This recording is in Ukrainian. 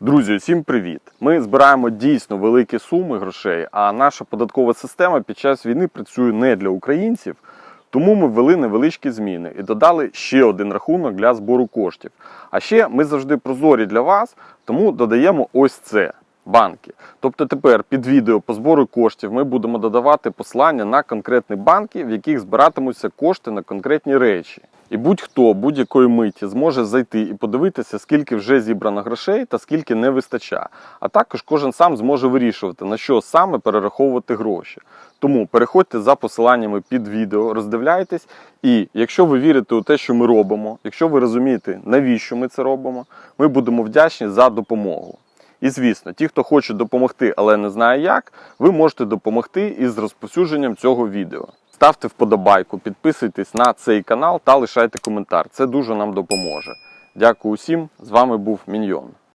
Друзі, усім привіт! Ми збираємо дійсно великі суми грошей, а наша податкова система під час війни працює не для українців. Тому ми ввели невеличкі зміни і додали ще один рахунок для збору коштів. А ще ми завжди прозорі для вас, тому додаємо ось це. Банки. Тобто тепер під відео по збору коштів ми будемо додавати послання на конкретні банки, в яких збиратимуться кошти на конкретні речі. І будь-хто будь-якої миті зможе зайти і подивитися, скільки вже зібрано грошей та скільки не вистачає. А також кожен сам зможе вирішувати, на що саме перераховувати гроші. Тому переходьте за посиланнями під відео, роздивляйтесь. І якщо ви вірите у те, що ми робимо, якщо ви розумієте, навіщо ми це робимо, ми будемо вдячні за допомогу. І звісно, ті, хто хоче допомогти, але не знає як, ви можете допомогти із розповсюдженням цього відео. Ставте вподобайку, підписуйтесь на цей канал та лишайте коментар. Це дуже нам допоможе. Дякую усім. З вами був Міньйон.